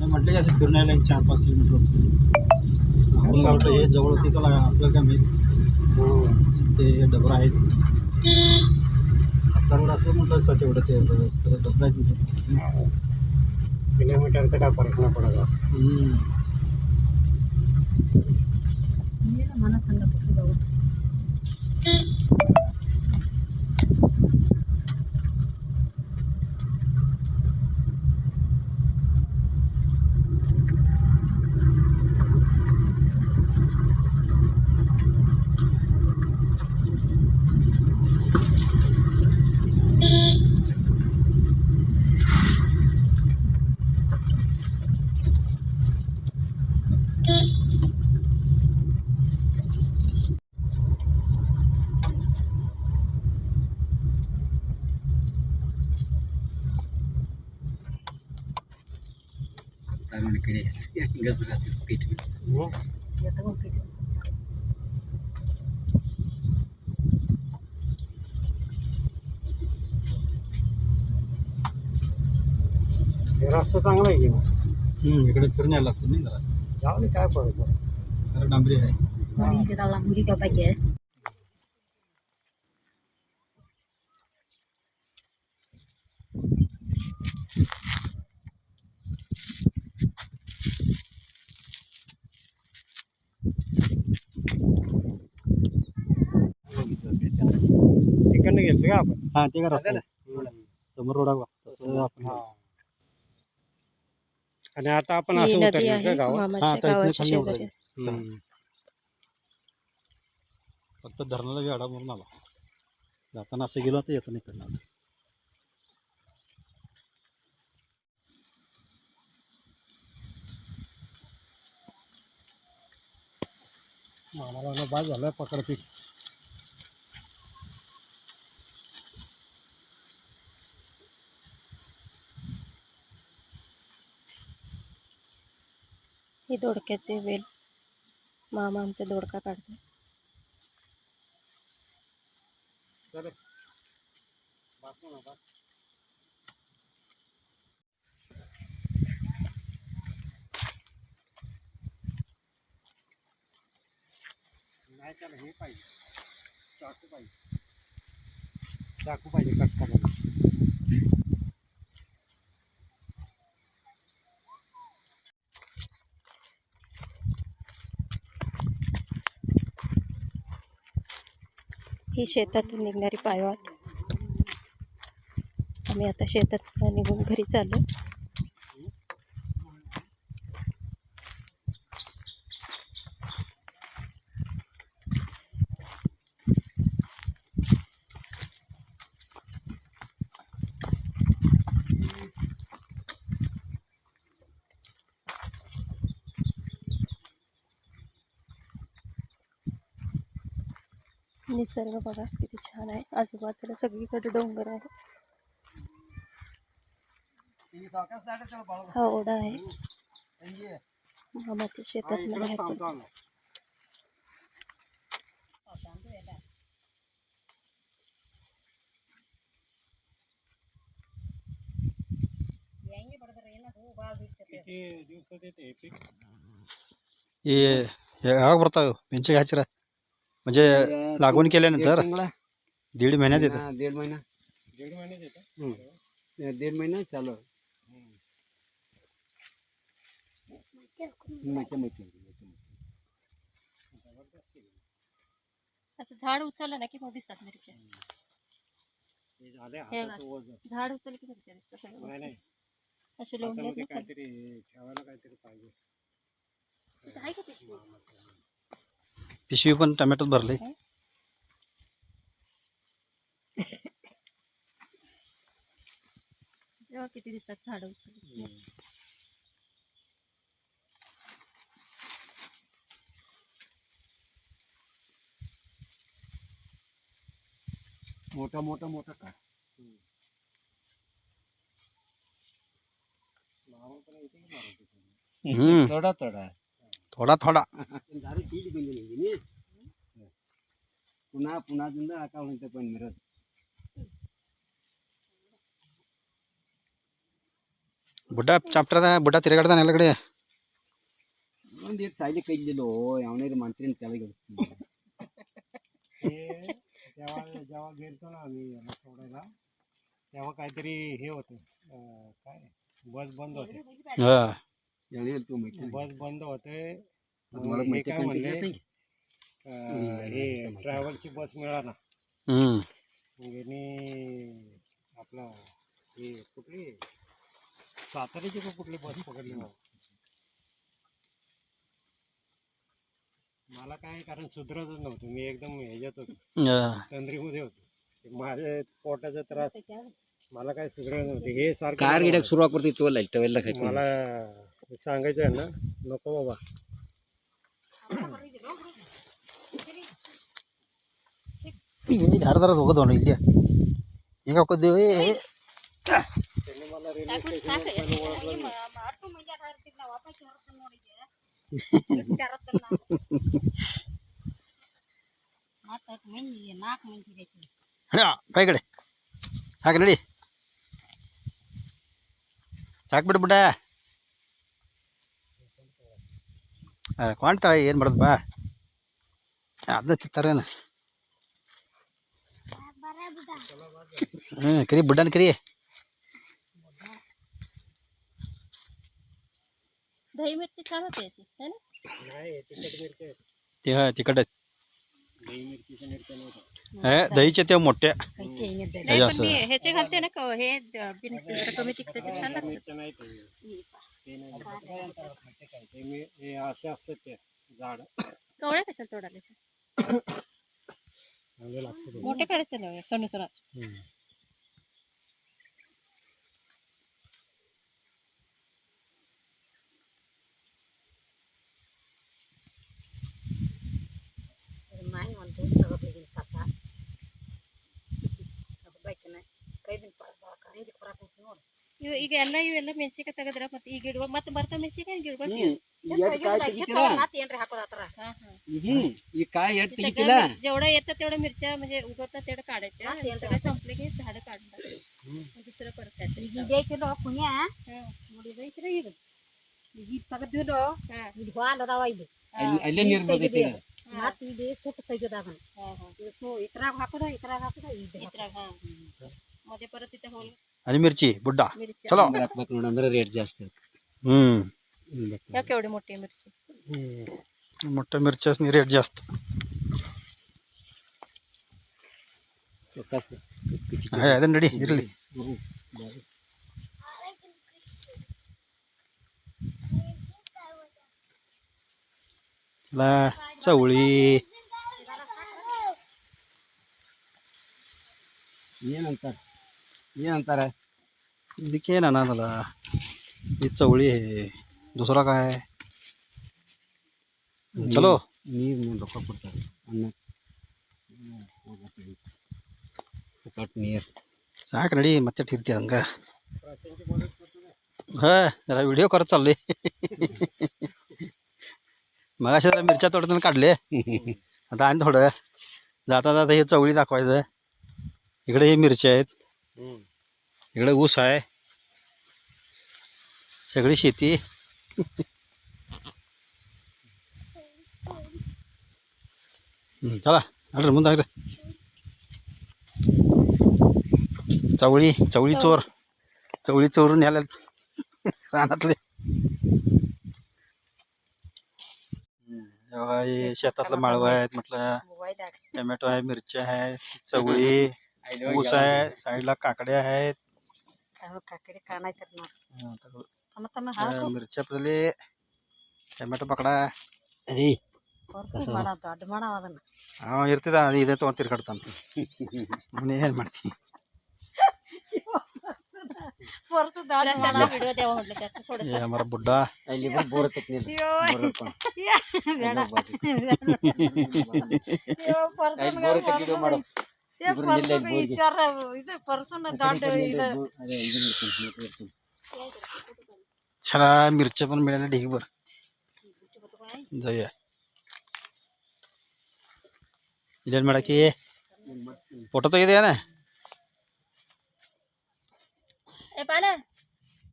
नाही म्हटलं की यायला एक चार पाच किलोमीटर होतं. आपण काय वाटलं हे जवळ होते चला आपल्याला काय माहीत? ते डबरा आहेत. चांगलं असं म्हटलं असं तेवढं ते डबरा आहेत म्हणजे. किलोमीटरचा काय फरक नाही पडत. हम्म. मला थंड कुठे जाऊ तारुणीकडे गजरात पीठ येतं मग किती हे रस्ता चांगला आहे की मग हम्म, इकडे फिरून यायला लागतं नाही जरा जाऊ दे काय फरक पडत जरा डांबरी आहे Mari kita lamburi ke pagi गेलतो का आपण? हां ते का रस्ता समोर रोड आहे बा. तसं आपण आणि आता आपण ही असं नदी उतरलो आहे का गावात? हा, मामाच्या आता इथनं गावाच्या खाली शेजारी. उतरायचं. हम्म. फक्त धरणाला गाडा म्हणून आला. जाताना असं गेलो तर येतं इकडनं आता. आम्हाला बाद झालं पकड पीक ही दोडक्याचे वेल. मामा आमचे दोडका काढते. नाही त्याला हे पाहिजे. चाकू पाहिजे. चाकू पाहिजे कट करायला ही शेतातून निघणारी पायवाट आम्ही आता शेतात निघून घरी चाललो. निसर्ग बघा किती छान आहे आजूबाजूला सगळीकडे डोंगर आहे हा ओढा आहे मामाच्या शेतात बाहेर पडतो. किती दिवसात येते हे पीक हे हे ಯಾವಾಗ ಬರ್ತಾವೆ ಮೆಣಸಿಗೆ ಹಚ್ಚಿರ म्हणजे लागवण केल्यानंतर दीड महिन्यात येतं हा, दीड महिना दीड महिन्यात येतं. दीड महिना चालू आहे. माहिती माहिती असं झाड उचललं ना की मग दिसतात मिरच्या हे झाले हाताचं बघ. वजन झाड उचललं की मिरच्या दिसतात सगळं. नाही नाही असे हातामध्ये काहीतरी ठेवायला काहीतरी पाहिजे आहे का? पिशवी पण टमॅटोत भरले तेव्हा किती दिसतात झाड मोठा मोठा मोठा का हम्म. तडा तडा. थोडा थोडा दारू ತೀಡಿ ಬಂದಿದ್ದೀನಿ ಪುನಃ ಪುನಃದಿಂದ ಹಾಕೊಂತ ಬಂದು ಮಿರೋದು ಬುಡ್ಡ ಚಾಪ್ಟರ್ದ ಬುಡ್ಡ ತಿರುಗಾಡ್ದಾನೆ ಎಲ್ಲ ಕಡೆ ಒಂದು ಎಷ್ಟು ಸಾಯ್ಲಿ ಕೈಲಿಲ್ಲ ಅವನೇರು ಮಾಡ್ತೀನಿ ತೆಳಗೆ ते जेव्हा जेव्हा गेलतो ना आम्ही याला सोडायला तेव्हा काहीतरी हे होतं अं, काय बस बंद होते हां एवढे तू माहिती बस बंद होते हे माहिती काय म्हणले हे ट्रॅव्हलची बस मिळाला मग यांनी आपला हे कुठली? साताऱ्याची का कुठली बस पकडली मग मला काय कारण सुधरतच नव्हतं. मी एकदम ह्याच्यात होतो. हां. तंद्रीमध्ये होतो. माझ्या पोटाचा त्रास. मला काय सुधरत नव्हते. हे सारखं कार सुरुवात करते तो लाइट मला सांगायचं आहे ना नको बाबा ಯಾರ್ದಾರ ಹೋಗೋದು ನೋಡಿ ಇಲ್ಲಿ ಈಗ ಹೋಗೋದೇವಿ त्यांनी मला रेल्वे स्टेशनवर ओळखलं नाही ಹಣ ಬೈ ಕಡೆ ಹಾಕಿ ನಡಿ ಸಾಕ್ಬಿಡು ಬಿಡ ಕಾಣ್ತಾಳೆ ಏನು ಮಾಡೋದು ಬಾ ಅದನ್ನ ತಿಂತಾರೇನು ಹ್ಞೂ ಕರಿ ಬುಡ್ಡನ ಕರಿ दही मिरची छान होते याची है ना नाही तिखट मिरच्या आहेत. ते हा तिकट आहेत दही मिरचीच्या मिरच्या नव्हत्या हे दहीच्या त्या मोठ्या नाही त्याच्या पण असं मी ह्याचे घालते ना क- हे द- बिन जरा कमी तिखटाचे छान लागते मिरच्या नाही ते. ते नाही ते काय? ते मी हे असे ते झाड. कवळ्या कशाला तोडाले चांगले लागतात. ते. मोठे काढायचे ना सणू सणाच ಇವ ಈಗ ಎಲ್ಲ ಇವೆಲ್ಲ ಮೆಣಸಿನ್ಕಾಯಿ ತೆಗದ್ರ ಮತ್ತೆ ಈಗ ಇಡುವ ಮತ್ತೆ ಬರ್ತಾ ಮೆಣಸಿನ್ಕಾಯಿ ಗಿಡ ಎಷ್ಟ್ ಕಾಯಿ ತೆಗಿತೀರಾ हम्म. ಈ ಕಾಯಿ ಎಟ್ ತೆಗಿತಿಲ್ಲ जेवढं येतं तेवढं मिरच्या म्हणजे उगवतात तेवढं काढायचे सगळं संपले की झाडं काढून टाकायचे. मग दुसरं परत काहीतरी हं. ಹಾ. ಅಲ್ಲಿ- ಅಲ್ಲೇ ನೀರು ಬರ್ತೈತಿ ಈಗ. ಹಾ, ಹಾ. ಇದ್ರಾಗ, ಹಾ. मध्ये परत तिथे होल आणि मिरची बुड्डा मिरची चलो ಆಮೇಲೆ ಹಾಕ್ಬೇಕು ನೋಡು ಅಂದ್ರೆ ರೇಟ್ ಜಾಸ್ತಿ हम्म या केवढी मोठी आहे मिरची मोठ्या मिरच्यासनी रेट जास्त ಕಸ್ आहे ಅದನ್ನ ನಡಿ ಇರಲಿ चला चवळी ಏನಂತಾರ ಏನಂತಾರ ಇದಕ್ಕೇನು ಅನ್ನೋದಲ್ಲ ही चवळी आहे दुसरा काय चलो ನೀರು ನೀನು ರೊಕ್ಕ ಕೊಡ್ತಾರೆ ಅನ್ನ ಫುಕಟ್ ನೀರು ಸಾಕು ನಡಿ ಮತ್ತೆ ठिरते ಹಂಗ हा जरा व्हिडिओ करत चाललोय मग अशा जरा मिरच्या तोडताना काढले आता आणि थोडं जाता जाता हे चवळी दाखवायचं इकडे हे मिरच्या आहेत इकडे ऊस आहे. सगळी शेती. चला अरे इकडे चवळी चवळी चोर. चवळी चोरून यायला रानातले. शेतातलं माळव आहेत म्हटलं. टमॅटो आहे मिरच्या आहेत चवळी ऊस आहे साईडला काकड्या आहेत. ಕಾಕಡಿ ಕಾಣಾಯ್ತಿರಿ ನೋಡಿ ತಮ್ಮ ಟೊಮೆಟೊ ಪಕಡ. ದೊಡ್ಡ ಮಾಡ ದೊಡ್ಡ ಅದನ್ನ. ಅವ ಇರ್ತದ ಅದು ಇದೇ ತೊಗೊಂತೀರಿ ಕಟ್ತಾನೆ ಮನೆ ಏನು ಮಾಡ್ತೀನಿ ಬುಡ್ಡ. ಅಲ್ಲಿ ಬೋರ್ ತಕ್ಕ ಬೋರ್ ತಗ್ಗಿಡು ಮಾಡು छान मिरच्या पण मिळाल्या ढिगभर जाऊया ಇಲ್ಲೇನು ಮಾಡಕ್ಕೆ ಫೋಟೋ ತೆಗೆದೆಯಾ ए पाना